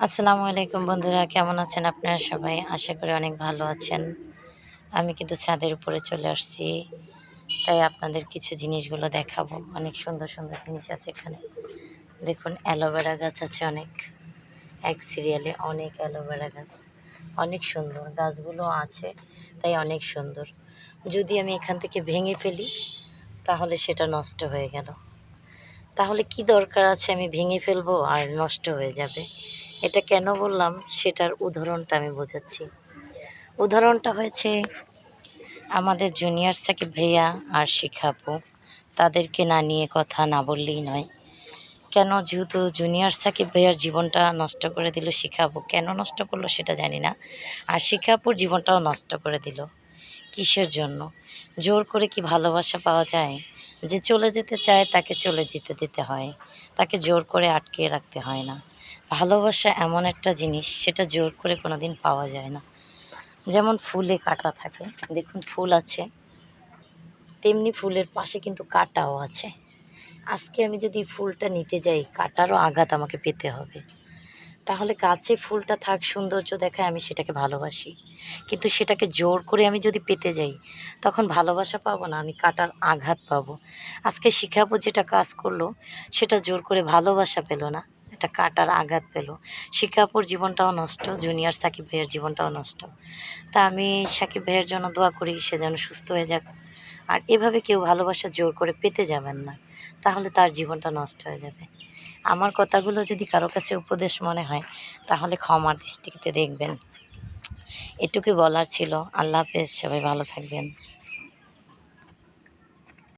আসসালামু আলাইকুম বন্ধুরা, কেমন আছেন আপনারা সবাই? আশা করি অনেক ভালো আছেন। আমি কিন্তু ছাদের উপরে চলে আসছি, তাই আপনাদের কিছু জিনিসগুলো দেখাবো। অনেক সুন্দর সুন্দর জিনিস আছে এখানে। দেখুন, অ্যালোভেরা গাছ আছে অনেক। এক সিরিয়ালে অনেক অ্যালোভেরা গাছ। অনেক সুন্দর, গাছগুলো আছে, তাই অনেক সুন্দর। যদি আমি এখান থেকে ভেঙে ফেলি, তাহলে সেটা নষ্ট হয়ে গেল। তাহলে কি দরকার আছে আমি ভেঙে ফেলব আর নষ্ট হয়ে যাবে? এটা কেন বললাম সেটার উদাহরণটা আমি বোঝাচ্ছি। উদাহরণটা হয়েছে, আমাদের জুনিয়র সাকিব ভাইয়া আর শিখাপু তাদেরকে না নিয়ে কথা না বললেই নয়। কেন যেহেতু জুনিয়র সাকিব ভাইয়ার জীবনটা নষ্ট করে দিল শিখাপু কেন নষ্ট করল সেটা জানি না, আর শিখাপুর জীবনটাও নষ্ট করে দিল। কিসের জন্য? জোর করে কি ভালোবাসা পাওয়া যায়? যে চলে যেতে চায় তাকে চলে যেতে দিতে হয়, তাকে জোর করে আটকে রাখতে হয় না। ভালোবাসা এমন একটা জিনিস, সেটা জোর করে কোনো দিন পাওয়া যায় না। যেমন ফুলে কাটা থাকে, দেখুন ফুল আছে, তেমনি ফুলের পাশে কিন্তু কাটাও আছে। আজকে আমি যদি ফুলটা নিতে যাই, কাটারও আঘাত আমাকে পেতে হবে। তাহলে গাছে ফুলটা থাক, সৌন্দর্য দেখায় আমি সেটাকে ভালোবাসি। কিন্তু সেটাকে জোর করে আমি যদি পেতে যাই, তখন ভালোবাসা পাবো না, আমি কাটার আঘাত পাবো। আজকে শিখাবো যেটা কাজ করল, সেটা জোর করে ভালোবাসা পেল না। একটা কাটার আঘাত পেল। শিখাপুর জীবনটাও নষ্ট, জুনিয়র সাকিব ভাইয়ের জীবনটাও নষ্ট। তা আমি সাকিব ভাইয়ের জন্য দোয়া করি সে যেন সুস্থ হয়ে যাক। আর এভাবে কেউ ভালোবাসা জোর করে পেতে যাবেন না, তাহলে তার জীবনটা নষ্ট হয়ে যাবে। আমার কথাগুলো যদি কারও কাছে উপদেশ মনে হয়, তাহলে ক্ষমার দৃষ্টিতে দেখবেন। এটুকুই বলার ছিল। আল্লাহ হাফেজ, সবাই ভালো থাকবেন।